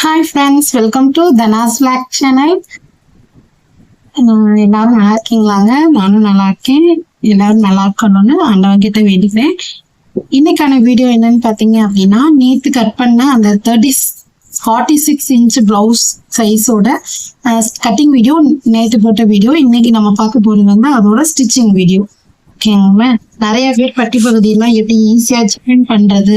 Hi friends welcome to தனாஸ் black channel எல்லாரும் நல்லா இருக்கீங்களாங்க? நானும் நல்லா இருக்கேன். எல்லாரும் நல்லா இருக்கணும்னு ஆண்டவன் வேண்டிக்கிறேன். இன்னைக்கான வீடியோ என்னன்னு பார்த்தீங்க அப்படின்னா நேற்று கட் பண்ண அந்த thirty forty six inch blouse சைஸோட cutting video நேற்று போட்ட வீடியோ இன்னைக்கு நம்ம பார்க்க போகிறது வந்து அதோட ஸ்டிச்சிங் வீடியோ ஓகேங்களா நிறைய பேர் பட்டி பகுதியெல்லாம் எப்படி ஈஸியா ஜாயின் பண்றது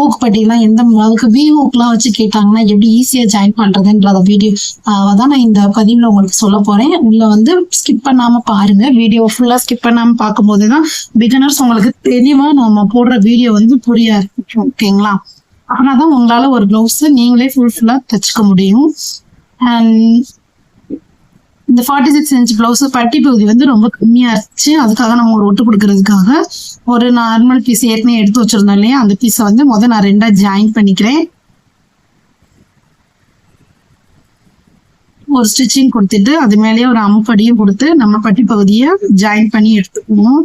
ஊக்கு பட்டியெல்லாம் எந்த அளவுக்கு வி ஊக்கெல்லாம் வச்சு கேட்டாங்கன்னா எப்படி ஈஸியா ஜாயின் பண்றதுன்றத வீடியோ தான் நான் இந்த பதிவுல உங்களுக்கு சொல்ல போறேன். உள்ள வந்து ஸ்கிப் பண்ணாம பாருங்க. வீடியோ ஃபுல்லா ஸ்கிப் பண்ணாம பார்க்கும்போது தான் பிகினர்ஸ் உங்களுக்கு தெளிவா நம்ம போடுற வீடியோ வந்து புரிய இருக்கும் ஓகேங்களா அப்படின்னா தான் உங்களால ஒரு பிளவுஸ் நீங்களே ஃபுல் ஃபுல்லா தச்சுக்க முடியும். அண்ட் இந்த ஃபார்ட்டி சிக்ஸ் இன்ச் பிளவுஸ் பட்டி பகுதி வந்து ரொம்ப கம்மியா இருந்துச்சு. அதுக்காக நம்ம ஒரு ஒட்டு கொடுக்கறதுக்காக ஒரு நார்மல் பீஸ் ஏற்கனவே எடுத்து வச்சிருந்தோம் இல்லையா? அந்த பீஸை வந்து முதல் நான் ரெண்டா ஜாயின் பண்ணிக்கிறேன். ஒரு ஸ்டிச்சிங் கொடுத்துட்டு அது மேலேயே ஒரு அமுப்படியும் கொடுத்து நம்ம பட்டி பகுதியை ஜாயின் பண்ணி எடுத்துக்குவோம்.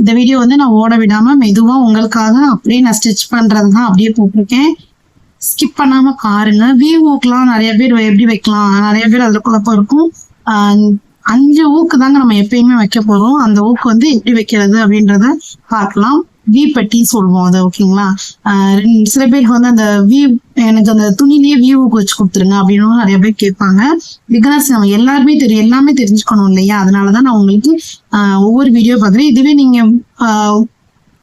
இந்த வீடியோ வந்து நான் ஓட விடாம மெதுவா உங்களுக்காக அப்படியே நான் ஸ்டிச் பண்ணுறது தான் அப்படியே போட்டிருக்கேன். ஸ்கிப் பண்ணாம பாருங்க. வி நிறைய பேர் எப்படி வைக்கலாம்? நிறைய பேர் அதுல குழப்பம் இருக்கும். அஞ்சு ஊக்கு தாங்க நம்ம எப்பயுமே வைக்க போறோம். அந்த ஊக்கு வந்து எப்படி வைக்கிறது அப்படின்றத பார்க்கலாம். வி பட்டி சொல்லுவோம் அது ஓகேங்களா? ஆஹ் ரெண்டு- சில பேருக்கு வந்து அந்த வி எனக்கு அந்த துணிலேயே வியூவுக்கு வச்சு கொடுத்துருங்க அப்படின்னு நிறைய பேர் கேட்பாங்க. பிகாஸ் நம்ம எல்லாருமே தெரியும் எல்லாமே தெரிஞ்சுக்கணும் இல்லையா? அதனாலதான் நான் உங்களுக்கு ஒவ்வொரு வீடியோ பார்க்குறேன். இதுவே நீங்க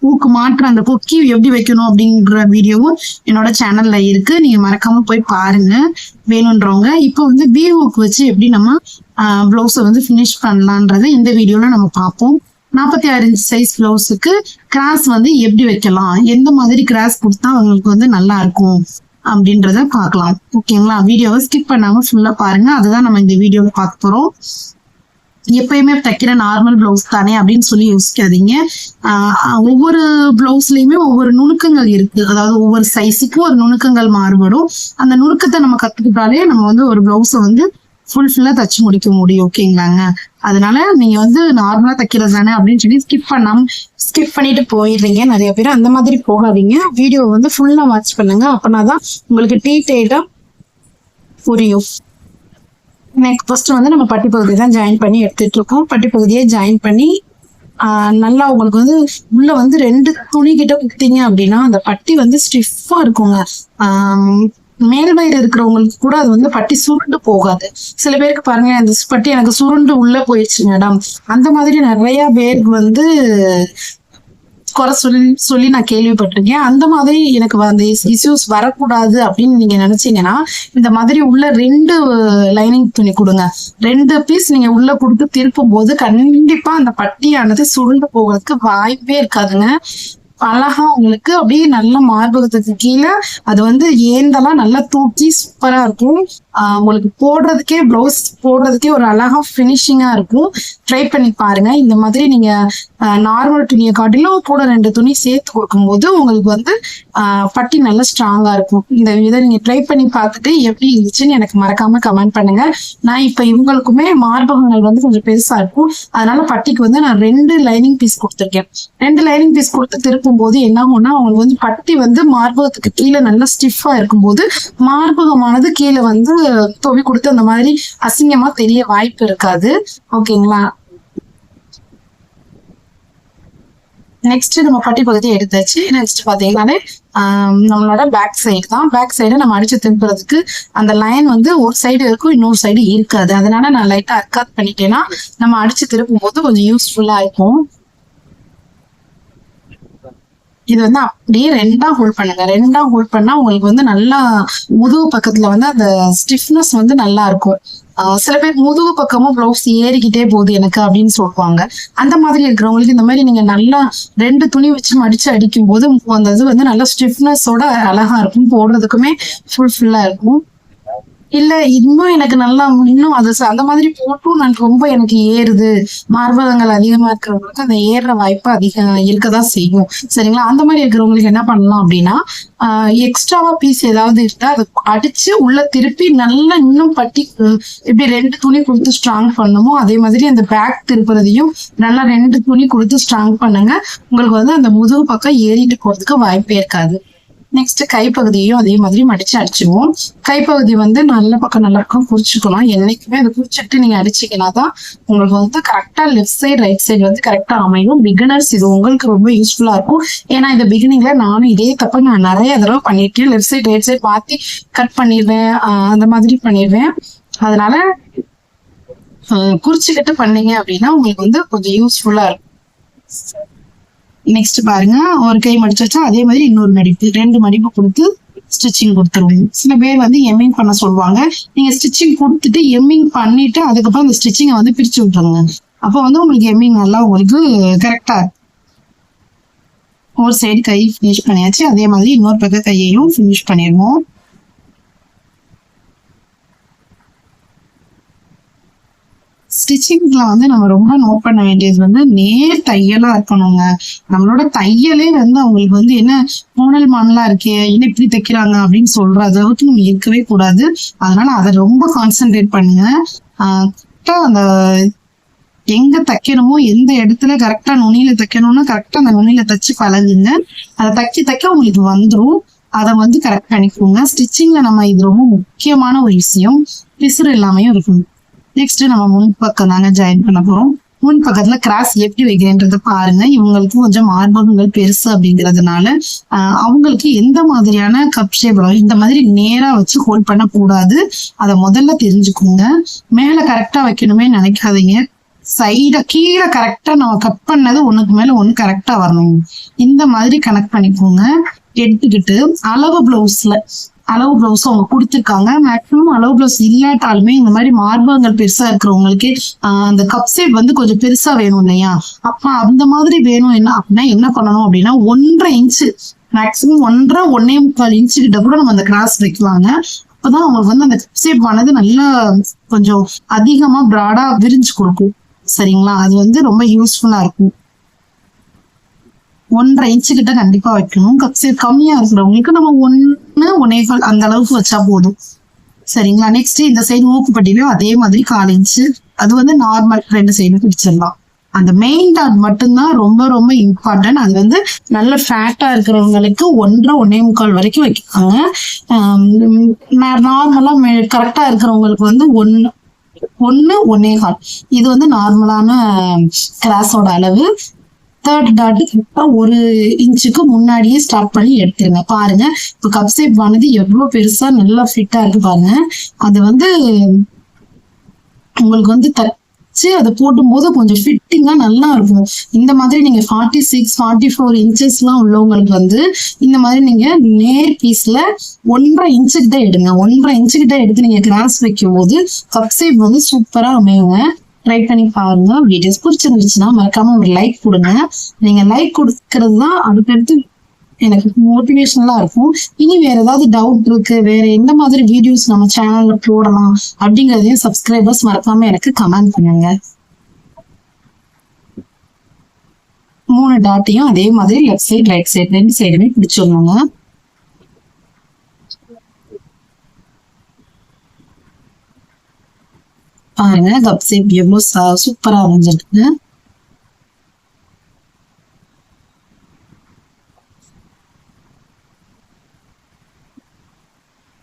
பூக்கு மாற்ற அந்த கொக்கி எப்படி வைக்கணும் அப்படிங்கிற வீடியோவும் என்னோட சேனல்ல இருக்கு. நீங்க மறக்காம போய் பாருங்க. வேணுன்றவங்க இப்போ வந்து பி ஊக்கு வச்சு எப்படி நம்ம பிளவுஸை வந்து ஃபினிஷ் பண்ணலான்றதை இந்த வீடியோல நம்ம பார்ப்போம். நாற்பத்தி ஆறு இன்ச் சைஸ் ப்ளவுஸுக்கு கிராஸ் வந்து எப்படி வைக்கலாம்? எந்த மாதிரி கிராஸ் கொடுத்தா உங்களுக்கு வந்து நல்லா இருக்கும்? அப்படின்றத பார்க்கலாம். ஓகேங்களா? வீடியோவை ஸ்கிப் பண்ணாம ஃபுல்லா பாருங்க. அதுதான் நம்ம இந்த வீடியோவை பார்க்க போறோம். எப்பயுமே தைக்கிற நார்மல் பிளவுஸ் தானே அப்படின்னு சொல்லி யோசிக்காதீங்க. ஒவ்வொரு பிளவுஸ்லயுமே ஒவ்வொரு நுணுக்கங்கள் இருக்கு. அதாவது ஒவ்வொரு சைஸுக்கும் ஒரு நுணுக்கங்கள் மாறுபடும். அந்த நுணுக்கத்தை நம்ம கத்துக்கிட்டாலே நம்ம வந்து ஒரு பிளவுஸை வந்து ஃபுல் ஃபுல்லா தச்சு முடிக்க முடியும். ஓகேங்களாங்க அதனால நீங்க வந்து நார்மலா தைக்கிறது தானே அப்படின்னு சொல்லி ஸ்கிப் பண்ணாம ஸ்கிப் பண்ணிட்டு போயிடுறீங்க. நிறைய பேர் அந்த மாதிரி போகாதீங்க. வீடியோ வந்து ஃபுல்லா வாட்ச் பண்ணுங்க. அப்பனாதான் உங்களுக்கு டீட்டெயிலா புரியும். நெக்ஸ்ட் ஃபர்ஸ்ட் வந்து நம்ம பட்டி பகுதி தான் ஜாயின் பண்ணி எடுத்துட்டு இருக்கோம் பட்டி பகுதியை ஜாயின் பண்ணி ஆஹ் நல்லா உங்களுக்கு வந்து உள்ள வந்து ரெண்டு துணி கிட்ட குத்திங்க அப்படின்னா அந்த பட்டி வந்து ஸ்டிஃபா இருக்குங்க. ஆஹ் மேல் வயிறு இருக்கிறவங்களுக்கு கூட அது வந்து பட்டி சுருண்டு போகாது. சில பேருக்கு பாருங்க இந்த பட்டி எனக்கு சுருண்டு உள்ள போயிடுச்சு மேடம் அந்த மாதிரி நிறைய பேருக்கு வந்து குறை சொல்லி சொல்லி நான் கேள்விப்பட்டிருக்கேன். அந்த மாதிரி எனக்கு அந்த இஷ்யூஸ் வரக்கூடாது அப்படின்னு நீங்க நினைச்சீங்கன்னா இந்த மாதிரி உள்ள ரெண்டு லைனிங் துணி கொடுங்க. ரெண்டு பீஸ் நீங்க உள்ள கொடுத்து திருப்பும் போது கண்டிப்பா அந்த பட்டியானது சுருண்டு போகிறதுக்கு வாய்ப்பே இருக்காதுங்க. அழகா உங்களுக்கு அப்படியே நல்ல மார்பகத்துக்கு கீழே அது வந்து ஏந்தெல்லாம் நல்லா தூக்கி சூப்பரா இருக்கும். உங்களுக்கு போடுறதுக்கே ப்ளவுஸ் போடுறதுக்கே ஒரு அழகா ஃபினிஷிங்கா இருக்கும். ட்ரை பண்ணி பாருங்க. இந்த மாதிரி நீங்க நார்மல் துணியை காட்டிலும் கூட ரெண்டு துணி சேர்த்து கொடுக்கும்போது உங்களுக்கு வந்து பட்டி நல்லா ஸ்ட்ராங்கா இருக்கும். இந்த இதை நீங்க ட்ரை பண்ணி பார்த்துட்டு எப்படி இருந்துச்சுன்னு எனக்கு மறக்காம கமெண்ட் பண்ணுங்க. நான் இப்ப இவங்களுக்குமே மார்பகங்கள் வந்து கொஞ்சம் பெருசா இருக்கும். அதனால பட்டிக்கு வந்து நான் ரெண்டு லைனிங் பீஸ் கொடுத்துருக்கேன். ரெண்டு லைனிங் பீஸ் கொடுத்து திருப்பும் போது என்ன ஆகும்னா அவங்களுக்கு வந்து பட்டி வந்து மார்பகத்துக்கு கீழே நல்லா ஸ்டிஃபா இருக்கும்போது மார்பகமானது கீழே வந்து துவி கொடுத்து அந்த மாதிரி அசிங்கமா தெரிய வாய்ப்பு இருக்காது ஓகேங்களா? நெக்ஸ்ட் நம்ம பட்டி பகுதியை எடுத்தாச்சு நெக்ஸ்ட் பாத்தீங்கன்னா நம்மளோட பேக் சைடு தான். பேக் சைடு நம்ம அடிச்சு திருப்புறதுக்கு அந்த லைன் வந்து ஒரு சைடு இருக்கும் இன்னொரு சைடு இருக்காது. அதனால நான் லைட்டா அக்காத் பண்ணிட்டேன்னா நம்ம அடிச்சு திருப்பும் போது கொஞ்சம் யூஸ்ஃபுல்லா இருக்கும். இது வந்து அப்படியே ரெண்டா ஹோல்ட் பண்ணுங்க. ரெண்டா ஹோல்ட் பண்ணா உங்களுக்கு வந்து நல்லா முதுகு பக்கத்துல வந்து அந்த ஸ்டிஃப்னஸ் வந்து நல்லா இருக்கும். சில பேர் முதுகு பக்கமும் ப்ளவுஸ் ஏறிக்கிட்டே போகுது எனக்கு அப்படின்னு சொல்லுவாங்க. அந்த மாதிரி இருக்கிறவங்களுக்கு இந்த மாதிரி நீங்க நல்லா ரெண்டு துணி வச்சு மடிச்சு அடிக்கும் போது அந்த இது வந்து நல்லா ஸ்டிஃப்னஸோட அழகா இருக்கும். போடுறதுக்குமே ஃபுல்ஃபுல்லா இருக்கும். இல்ல இன்னும் எனக்கு நல்லா இன்னும் அது அந்த மாதிரி போட்டும் நான் ரொம்ப எனக்கு ஏறுது. மார்பகங்கள் அதிகமா இருக்கிறவங்களுக்கு அந்த ஏறுற வாய்ப்பு அதிகம் இருக்கதான் செய்யும். சரிங்களா? அந்த மாதிரி இருக்கிறவங்களுக்கு என்ன பண்ணலாம் அப்படின்னா எக்ஸ்ட்ராவா பீஸ் ஏதாவது இருந்தா அதை அடிச்சு உள்ள திருப்பி நல்லா இன்னும் பட்டி இப்படி ரெண்டு துணி கொடுத்து ஸ்ட்ராங் பண்ணுமோ அதே மாதிரி அந்த பேக் திருப்புறதையும் நல்லா ரெண்டு துணி கொடுத்து ஸ்ட்ராங் பண்ணுங்க. உங்களுக்கு வந்து அந்த முதுகு பக்கம் ஏறிட்டு போறதுக்கு வாய்ப்பே இருக்காது. நெக்ஸ்ட் கைப்பகுதியும் அதே மாதிரி மடிச்சு அடிச்சுவோம் கைப்பகுதி வந்து நல்ல பக்கம் நல்ல பக்கம் குறிச்சுக்கணும். என்னைக்குமே அதை குறிச்சிட்டு நீங்க அடிச்சீங்கன்னா தான் உங்களுக்கு வந்து கரெக்டா லெஃப்ட் சைடு ரைட் சைடு வந்து கரெக்டா அமையும். பிகினர்ஸ் இது உங்களுக்கு ரொம்ப யூஸ்ஃபுல்லா இருக்கும். ஏன்னா இந்த பிகினிங்ல நானும் இதே தப்ப நான் நிறைய தடவை பண்ணிருக்கேன் லெஃப்ட் சைடு ரைட் சைடு மாத்தி கட் பண்ணிடுவேன். அந்த மாதிரி பண்ணிடுவேன். அதனால குறிச்சுக்கிட்டு பண்ணீங்க அப்படின்னா உங்களுக்கு வந்து கொஞ்சம் யூஸ்ஃபுல்லா இருக்கும். நெக்ஸ்ட் பாருங்க. ஒரு கை மடிச்சு வச்சா அதே மாதிரி இன்னொரு மடிப்பு ரெண்டு மடிப்பு கொடுத்து ஸ்டிச்சிங் கொடுத்துருவோம் சில பேர் வந்து எம்மிங் பண்ண சொல்லுவாங்க. நீங்க ஸ்டிச்சிங் கொடுத்துட்டு எம்மிங் பண்ணிட்டு அதுக்கப்புறம் அந்த ஸ்டிச்சிங்கை வந்து பிரிச்சு விட்டுருங்க. அப்போ வந்து உங்களுக்கு எம்மிங் நல்லா உங்களுக்கு கரெக்டா ஒரு சைடு கை ஃபினிஷ் பண்ணியாச்சு. அதே மாதிரி இன்னொரு பக்கம் கையையும் ஃபினிஷ் பண்ணிடுவோம் ஸ்டிச்சிங்ஸ்ல வந்து நம்ம ரொம்ப நோட் பண்ண வேண்டியது வந்து நேர் தையலா இருக்கணுங்க. நம்மளோட தையலே வந்து அவங்களுக்கு வந்து என்ன மோனல் மானலா இருக்கே என்ன இப்படி தைக்கிறாங்க அப்படின்னு சொல்ற அளவுக்கு நம்ம இருக்கவே கூடாது. அதனால அதை ரொம்ப கான்சென்ட்ரேட் பண்ணுங்க. அந்த எங்க தைக்கணுமோ எந்த இடத்துல கரெக்டா நுனியில தைக்கணும்னா கரெக்டா அந்த நுனியில தைச்சு பழகுங்க. அதை தைக்க தைக்க உங்களுக்கு வந்துடும் அதை வந்து கரெக்ட் பண்ணிக்கோங்க. ஸ்டிச்சிங்ல நம்ம இது ரொம்ப முக்கியமான ஒரு விஷயம். பிசுறு இல்லாமையும் இருக்கணும். நெக்ஸ்ட் நம்ம முன் பக்கம் தாங்க ஜாயின் பண்ண போறோம். முன் பக்கத்துல கிராஸ் எப்படி வைக்கிறேன்றத பாருங்க. இவங்களுக்கு கொஞ்சம் மார்பகங்கள் பெருசு அப்படிங்கிறதுனால அவங்களுக்கு எந்த மாதிரியான கப் ஷேப் இந்த மாதிரி நேரா வச்சு ஹோல்ட் பண்ண கூடாது அதை முதல்ல தெரிஞ்சுக்கோங்க. மேல கரெக்டா வைக்கணுமே நினைக்காதீங்க. சைட கீழே கரெக்டா நம்ம கட் பண்ணது ஒண்ணுக்கு மேல ஒண்ணு கரெக்டா வரணும். இந்த மாதிரி கனெக்ட் பண்ணிக்கோங்க. எடுத்துக்கிட்டு அளவு பிளவுஸ்ல அளவு ப்ளவுஸும் அவங்க கொடுத்துருக்காங்க. மேக்ஸிமம் அளவு ப்ளவுஸ் இல்லாட்டாலுமே இந்த மாதிரி மார்பகங்கள் பெருசா இருக்கிறவங்களுக்கு அந்த கப் ஷேப் வந்து கொஞ்சம் பெருசா வேணும் இல்லையா? அப்ப அந்த மாதிரி வேணும் என்ன அப்படின்னா என்ன பண்ணணும் அப்படின்னா ஒன்றரை இன்ச்சு மேக்ஸிமம் ஒன்றரை ஒன்னே முக்கால் இன்ச்சு கிட்ட கூட நம்ம அந்த கிராஸ் வைக்கலாங்க. அப்பதான் அவங்களுக்கு வந்து அந்த கப் ஷேப் ஆனது நல்லா கொஞ்சம் அதிகமா ப்ராடா விரிஞ்சு கொடுக்கும். சரிங்களா? அது வந்து ரொம்ப யூஸ்ஃபுல்லா இருக்கும். ஒன்றரை இன்ச்சு கிட்ட கண்டிப்பா வைக்கணும். கப் கம்மியா இருக்கிறவங்களுக்கு நம்ம ஒன்னு ஒன்னேகால் அந்த அளவுக்கு வச்சா போதும். சரிங்களா? நெக்ஸ்ட் இந்த சைடு மூக்குப்பட்டியிலும் அதே மாதிரி கால் இன்ச்சு அது வந்து நார்மல் ரெண்டு சைடும் பிடிச்சிடலாம். அந்த மெயின் டாட் மட்டும்தான் ரொம்ப ரொம்ப இம்பார்ட்டன்ட் அது வந்து நல்ல ஃபேட்டா இருக்கிறவங்களுக்கு ஒன்றரை ஒன்னே முக்கால் வரைக்கும் வைக்கிறாங்க நார்மலா கரெக்டா இருக்கிறவங்களுக்கு வந்து ஒன்னு ஒன்னு ஒன்னே கால். இது வந்து நார்மலான கிராஸோட அளவு. தேர்ட் டாட் ஒரு இன்ச்சுக்கு முன்னாடியே ஸ்டார்ட் பண்ணி எடுத்துருங்க. பாருங்க இப்போ கப் ஷேப் ஆனது எவ்வளவு பெருசா நல்லா ஃபிட்டா இருக்கு பாருங்க. அது வந்து உங்களுக்கு வந்து தச்சு அதை போடும்போது கொஞ்சம் ஃபிட்டிங்கா நல்லா இருக்கும். இந்த மாதிரி நீங்க ஃபார்ட்டி சிக்ஸ் ஃபார்ட்டி ஃபோர் இன்ச்சஸ்லாம் உள்ளவங்களுக்கு வந்து இந்த மாதிரி நீங்க நேர் பீஸ்ல ஒன்றரை இன்ச்சுக்கிட்ட எடுங்க. ஒன்றரை இன்ச்சுக்கிட்ட எடுத்து நீங்க கிராஸ் வைக்கும் போது கப் ஷேப் வந்து சூப்பரா அமையுங்க. ட்ரை பண்ணி பாருங்க. வீடியோஸ் பிடிச்சிருந்துச்சுன்னா மறக்காம ஒரு லைக் கொடுங்க. நீங்க லைக் கொடுக்கறது தான் அடுத்தடுத்து எனக்கு மோட்டிவேஷனலா இருக்கும். இனி வேற ஏதாவது டவுட் இருக்கு வேற எந்த மாதிரி வீடியோஸ் நம்ம சேனல்ல போடலாம் அப்படிங்கறதையும் சப்ஸ்கிரைபர்ஸ் மறக்காம எனக்கு கமெண்ட் பண்ணுங்க. மூணு டாட்டையும் அதே மாதிரி லெஃப்ட் சைடு ரைட் சைடு ரெண்டு சைடுமே பிடிச்சிடணுங்க. பாருங்க. கப் ஷேப் சா சூப்பரா வரைஞ்சிருக்குங்க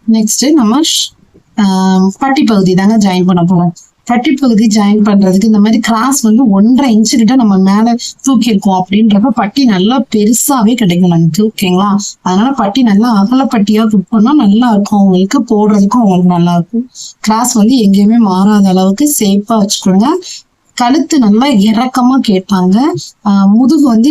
நெக்ஸ்ட் நம்ம ஆஹ் பட்டி பகுதி தாங்க ஜாயின் பண்ண போறோம். பட்டிப்பகுதி ஜாயின் பண்றதுக்கு இந்த மாதிரி கிராஸ் வந்து ஒன்றரை இன்ச்சு கிட்ட நம்ம மேல தூக்கி இருக்கோம் அப்படின்றப்ப பட்டி நல்லா பெருசாவே கிடைக்கும் நமக்கு ஓகேங்களா அதனால பட்டி நல்லா அகலப்பட்டியா பட்டியா பண்ணா நல்லா இருக்கும் அவங்களுக்கு போடுறதுக்கும் அவங்களுக்கு நல்லா இருக்கும் கிராஸ் வந்து எங்கேயுமே மாறாத அளவுக்கு சேஃபா வச்சுக்கோங்க. கழுத்து நல்லா இறக்கமா கேட்பாங்க. முதுகு வந்து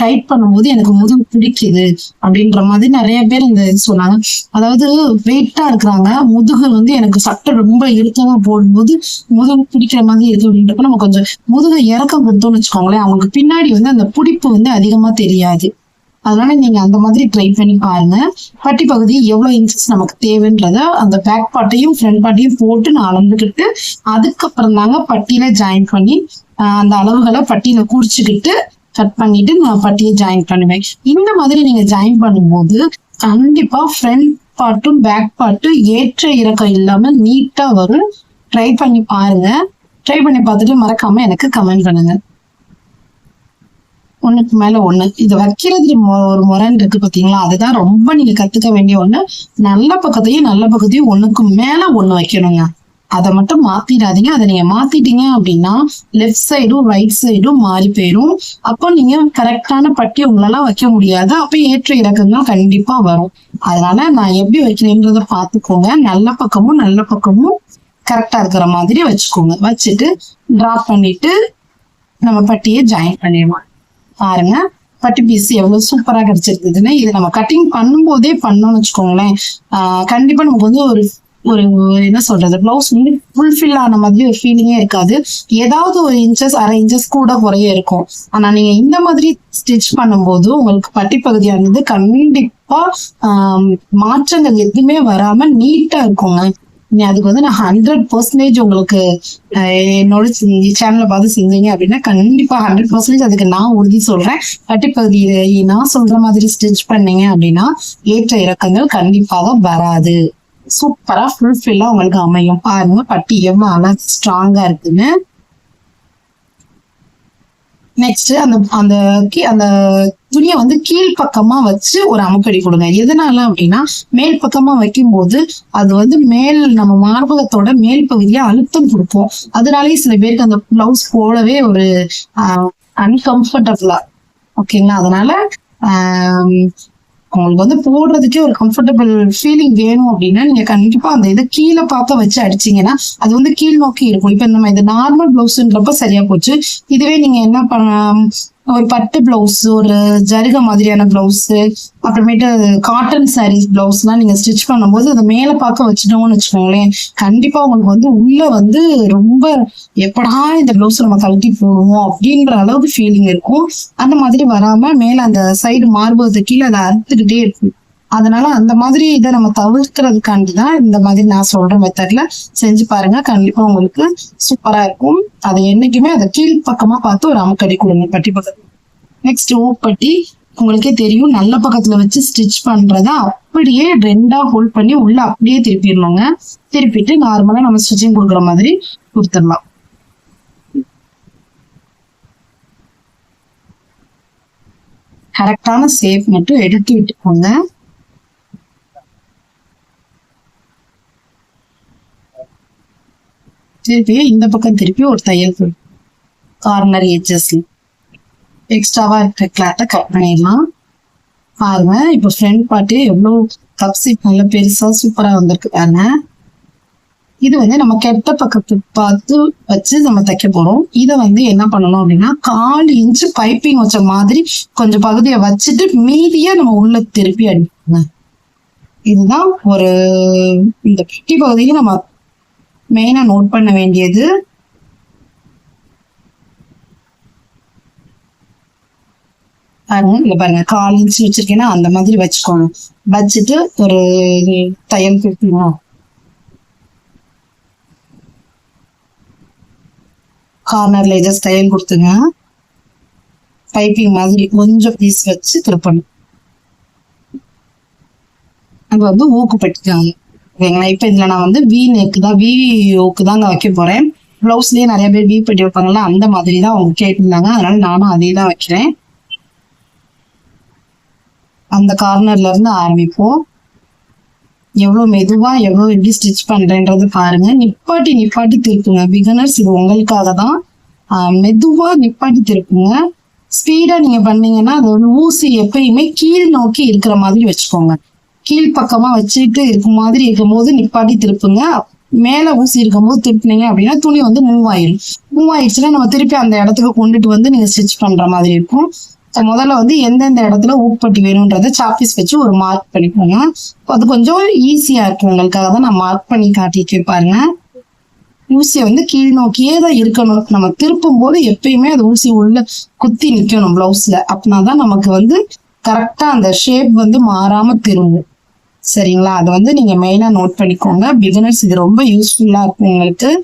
டைட் பண்ணும்போது எனக்கு முதுகு பிடிக்குது அப்படின்ற மாதிரி நிறைய பேர் இந்த இது சொன்னாங்க. அதாவது வெயிட்டா இருக்கிறாங்க. முதுகு வந்து எனக்கு சட்டை ரொம்ப இழுத்தமா போடும்போது முதுகு பிடிக்கிற மாதிரி இருக்கு அப்படின்றப்ப நம்ம கொஞ்சம் முதுகை இறக்கம் கொடுத்தோம்னு வச்சுக்கோங்களேன் அவங்களுக்கு பின்னாடி வந்து அந்த பிடிப்பு வந்து அதிகமா தெரியாது. அதனால நீங்க அந்த மாதிரி ட்ரை பண்ணி பாருங்க. பட்டி பகுதி எவ்வளவு இன்ச்சஸ் நமக்கு தேவைன்றத அந்த பேக் பார்ட்டையும் ஃப்ரண்ட் பார்ட்டையும் போட்டு நான் அளந்துக்கிட்டு அதுக்கப்புறம் தாங்க பட்டியில ஜாயின் பண்ணி அந்த அளவுகளை பட்டியில குறிச்சுக்கிட்டு கட் பண்ணிட்டு நான் பட்டியை ஜாயின் பண்ணுவேன். இந்த மாதிரி நீங்க ஜாயின் பண்ணும்போது கண்டிப்பா ஃப்ரண்ட் பார்ட்டும் பேக் பார்ட்டும் ஏற்ற இறக்கம் இல்லாம நீட்டா வரும். ட்ரை பண்ணி பாருங்க. ட்ரை பண்ணி பார்த்துட்டு மறக்காம எனக்கு கமெண்ட் பண்ணுங்க. ஒண்ணுக்கு மேல ஒண்ணு. இது வைக்கிறது மொ- ஒரு முறைன்னு இருக்கு பாத்தீங்களா? அதுதான் ரொம்ப நீங்க கத்துக்க வேண்டிய ஒண்ணு. நல்ல பக்கத்தையும் நல்ல பக்கத்தையும் ஒண்ணுக்கு மேல ஒண்ணு வைக்கணுங்க. அதை மட்டும் மாத்திடாதீங்க. அதை நீங்க மாத்திட்டீங்க அப்படின்னா லெஃப்ட் சைடும் ரைட் சைடும் மாறி போயிடும் அப்போ நீங்க கரெக்டான பட்டி உங்களால வைக்க முடியாது. அப்ப ஏற்ற இறக்கங்கள் கண்டிப்பா வரும். அதனால நான் எப்படி வைக்கிறேன்றத பாத்துக்கோங்க நல்ல பக்கமும் நல்ல பக்கமும் கரெக்டா இருக்கிற மாதிரி வச்சுக்கோங்க. வச்சுட்டு டிராப் பண்ணிட்டு நம்ம பட்டியை ஜாயின் பண்ணிடுவோம் பாருங்க. பட்டு பீஸ் எவ்வளவு சூப்பரா கிடைச்சிருக்குதுன்னு. இது நம்ம கட்டிங் பண்ணும்போதே பண்ணோம்னு வச்சுக்கோங்களேன். கண்டிப்பா நமக்கு வந்து ஒரு ஒரு என்ன சொல்றது பிளவுஸ் வந்து ஃபுல்ஃபில் ஆன மாதிரி ஒரு ஃபீலிங்கே இருக்காது. ஏதாவது ஒரு இன்ச்சஸ் அரை இன்ச்சஸ் கூட குறைய இருக்கும். ஆனா நீங்க இந்த மாதிரி ஸ்டிச் பண்ணும்போது உங்களுக்கு பட்டி பகுதியானது கண்டிப்பா மாற்றங்கள் எதுவுமே வராம நீட்டா இருக்குங்க. அதுக்கு வந்து நான் ஹண்ட்ரட் பர்சன்டேஜ் உங்களுக்கு என்னோட சேனலை பார்த்து செஞ்சீங்க அப்படின்னா கண்டிப்பா ஹண்ட்ரட் பர்சன்டேஜ் அதுக்கு நான் உறுதி சொல்றேன். கட்டிப்பகுதியை நான் சொல்ற மாதிரி ஸ்டிச் பண்ணீங்க அப்படின்னா ஏற்ற இறக்கங்கள் கண்டிப்பாக வராது. சூப்பரா ஃபுல்ஃபில்லா உங்களுக்கு அமையும். பாருங்க பட்டி எவ்வளவு அழகா ஸ்ட்ராங்கா இருக்குன்னு. நெக்ஸ்ட் அந்த அந்த கீ- அந்த துணியை வந்து கீழ்ப்பக்கமா வச்சு ஒரு அமுக்கடி கொடுங்க. எதனால அப்படின்னா மேல் பக்கமா வைக்கும்போது அது வந்து மேல் நம்ம மார்பகத்தோட மேல் பகுதியை அழுத்தம் கொடுப்போம் அதனாலேயே சில பேருக்கு அந்த பிளவுஸ் போலவே ஒரு அன்கம்ஃபர்டபுளா ஓகேங்களா அதனால உங்களுக்கு வந்து போடுறதுக்கே ஒரு கம்ஃபர்டபுள் ஃபீலிங் வேணும் அப்படின்னா நீங்க கண்டிப்பா அந்த இதை கீழே பார்க்க வச்சு அடிச்சீங்கன்னா அது வந்து கீழ் நோக்கி இருக்கும். இப்ப நம்ம இது நார்மல் ப்ளவுஸ்ன்றப்ப சரியா போச்சு. இதுவே நீங்க என்ன பண்ண ஒரு பட்டு பிளவுஸ் ஒரு ஜருக மாதிரியான பிளவுஸ் அப்புறமேட்டு காட்டன் சாரீஸ் பிளவுஸ்லாம் நீங்க ஸ்டிச் பண்ணும்போது அதை மேல பார்க்க வச்சுட்டோம்னு வச்சுக்கோங்களேன். கண்டிப்பா உங்களுக்கு வந்து உள்ள வந்து ரொம்ப எப்படா இந்த பிளவுஸ் நம்ம கழட்டி போடுவோம் அப்படின்ற அளவுக்கு ஃபீலிங் இருக்கும். அந்த மாதிரி வராம மேல அந்த சைடு மார்பகத்து கீழே அதை அறுத்துக்கிட்டே இருக்கும். அதனால அந்த மாதிரி இதை நம்ம தவிர்க்கிறதுக்காண்டி தான் இந்த மாதிரி நான் சொல்ற மெத்தட்ல செஞ்சு பாருங்க. கண்டிப்பா உங்களுக்கு சூப்பரா இருக்கும். அதை என்னைக்குமே அதை கீழ் பக்கமா பார்த்து ஒரு அமுக்கடி கொடுங்க பட்டி பக்கத்துல. நெக்ஸ்ட் ஊப்பட்டி உங்களுக்கே தெரியும். நல்ல பக்கத்துல வச்சு ஸ்டிச் பண்றத அப்படியே ரெண்டா ஹோல்ட் பண்ணி உள்ள அப்படியே திருப்பிடணுங்க. திருப்பிட்டு நார்மலா நம்ம ஸ்டிச்சிங் கொடுக்குற மாதிரி கொடுத்துடலாம். கரெக்டான சேஃப் மட்டும் எடுத்து விட்டுக்கோங்க. திருப்பி இந்த பக்கம் திருப்பி ஒரு தையல் கார்னர் எட்ஜஸ்ல எக்ஸ்ட்ராவா இருக்கிற கிளாத்தை கட் பண்ணிடலாம். பாருங்க இப்போ ஃப்ரண்ட் பார்ட்டு எவ்வளவு கப் சீட் நல்ல பெருசா சூப்பரா வந்திருக்கு பாருங்க. இது வந்து நம்ம கெட்ட பக்கத்து பார்த்து வச்சு நம்ம தைக்க போறோம். இதை வந்து என்ன பண்ணணும் அப்படின்னா கால் இன்ச்சு பைப்பிங் வச்ச மாதிரி கொஞ்சம் பகுதியை வச்சுட்டு மீதியா நம்ம உள்ள திருப்பி அடிப்போங்க இதுதான் ஒரு இந்த பெட்டி பகுதியை நம்ம மெயினாக நோட் பண்ண வேண்டியது பாருங்க இங்க பாருங்க கால் இன்ச் வச்சிருக்கேன்னா அந்த மாதிரி வச்சுக்கோங்க. வச்சுட்டு ஒரு தையல் கொடுத்துருவோம் கார்னர்ல ஜஸ்ட் தையல் கொடுத்துங்க. பைப்பிங் மாதிரி கொஞ்சம் பீஸ் வச்சு திருப்பணும். அது வந்து ஊக்கு பட்டிக்காங்க ஓகேங்களா இப்போ இதில் நான் வந்து வி நெக்கு தான் வி ஓக்கு தாங்க வைக்க போறேன். ப்ளவுஸ்லேயே நிறைய பேர் வி பட்டி வைப்பாங்கல்ல அந்த மாதிரி தான் அவங்க கேட்டிருந்தாங்க அதனால நானும் அதே தான் வைக்கிறேன். அந்த கார்னர்ல இருந்து ஆரம்பிப்போம். எவ்வளோ மெதுவாக எவ்வளவு எப்படி ஸ்டிச் பண்ணுறேன்றது பாருங்க. நிப்பாட்டி நிப்பாட்டி திருப்புங்க. பிகனர்ஸ் இது உங்களுக்காக தான். மெதுவாக நிப்பாட்டி திருப்புங்க. ஸ்பீடா நீங்க பண்ணீங்கன்னா அது ஒரு ஊசி எப்பயுமே கீழ் நோக்கி இருக்கிற மாதிரி வச்சுக்கோங்க. கீழ் பக்கமா வச்சுட்டு இருக்கும் மாதிரி இருக்கும்போது நிப்பாட்டி திருப்புங்க. மேல ஊசி இருக்கும்போது திருப்பினீங்க அப்படின்னா துணி வந்து மூவ் ஆயிடும் மூவ் ஆயிடுச்சுன்னா நம்ம திருப்பி அந்த இடத்துக்கு கொண்டுட்டு வந்து நீங்க ஸ்டிச் பண்ற மாதிரி இருக்கும். முதல்ல வந்து எந்தெந்த இடத்துல ஊப்பட்டி வேணும்ன்றத சாப்பீஸ் வச்சு ஒரு மார்க் பண்ணிக்கோங்க. அது கொஞ்சம் ஈஸியா இருக்கும். உங்களுக்காக தான் நான் மார்க் பண்ணி காட்டிட்டு பாருங்க. ஊசியை வந்து கீழ் நோக்கியே தான் இருக்கணும். நம்ம திருப்பும் போது எப்பயுமே அது ஊசி உள்ள குத்தி நிக்கணும் பிளவுஸ்ல அப்படின்னா தான் நமக்கு வந்து கரெக்டா அந்த ஷேப் வந்து மாறாம திரும்பும். சரிங்களா? அதை வந்து நீங்க மெயினா நோட் பண்ணிக்கோங்க. பிகினர்ஸ் இது ரொம்ப யூஸ்ஃபுல்லா இருக்கும் உங்களுக்கு.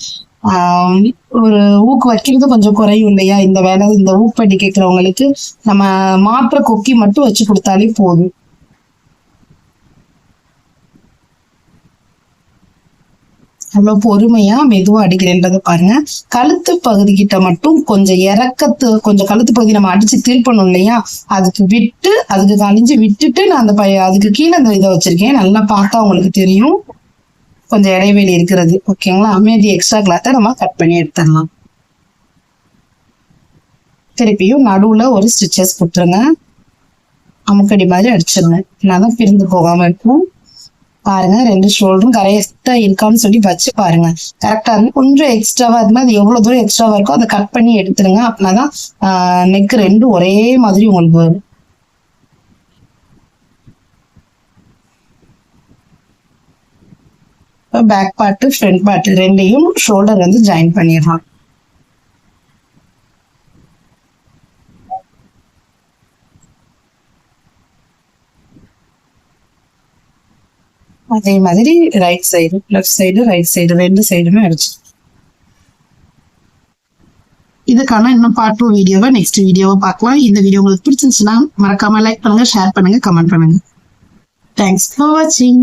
ஆஹ் ஒரு ஊக்கு வைக்கிறது கொஞ்சம் குறையும் இல்லையா? இந்த வேலை இந்த ஊக்கு பண்ணி கேட்கிறவங்களுக்கு. நம்ம மாற்ற கொக்கி மட்டும் வச்சு கொடுத்தாலே போதும். அவ்வளோ பொறுமையா மெதுவா அடிக்கிறேன்றத பாருங்க. கழுத்து பகுதி கிட்ட மட்டும் கொஞ்சம் இறக்கத்து கொஞ்சம் கழுத்து பகுதி நம்ம அடிச்சு திருப்பணும் இல்லையா? அதுக்கு விட்டு அதுக்கு கழிஞ்சு விட்டுட்டு நான் அந்த பைய அதுக்கு கீழே அந்த இதை வச்சிருக்கேன். நல்லா பார்த்தா உங்களுக்கு தெரியும். கொஞ்சம் இடைவெளி இருக்கிறது. ஓகேங்களா அமைதி எக்ஸ்ட்ரா கிளாத்தை நம்ம கட் பண்ணி எடுத்துடலாம். திருப்பியும் நடுவுல ஒரு ஸ்டிச்சஸ் கொடுத்துருங்க. அமுக்கடி மாதிரி அடிச்சிருங்க. தான் பிரிந்து போகாம இருக்கும். பாருங்க ரெண்டு ஷோல்டரும் கரெக்டா இருக்கான்னு சொல்லி வச்சு பாருங்க. கரெக்டா இருந்து கொஞ்சம் எக்ஸ்ட்ராவா இருந்தா அது எவ்வளவு தூரம் எக்ஸ்ட்ராவா இருக்கோ அதை கட் பண்ணி எடுத்துருங்க அப்படின்னாதான் நெக் ரெண்டும் ஒரே மாதிரி உங்களுக்கு வரும். பேக் பார்ட்டு ஃப்ரண்ட் பார்ட்டு ரெண்டையும் ஷோல்டர் வந்து ஜாயின் பண்ணிடலாம். அதே மாதிரி right side left side right side ரெண்டு சைடுமே அடிச்சு. இதுக்கான இன்னும் பார்ட் டூ வீடியோவை நெக்ஸ்ட் வீடியோவை பார்க்கலாம். இந்த வீடியோ உங்களுக்கு பிடிச்சிருந்துச்சுன்னா மறக்காம லைக் பண்ணுங்க ஷேர் பண்ணுங்க கமெண்ட் பண்ணுங்க. தேங்க்ஸ் ஃபார் வாட்சிங்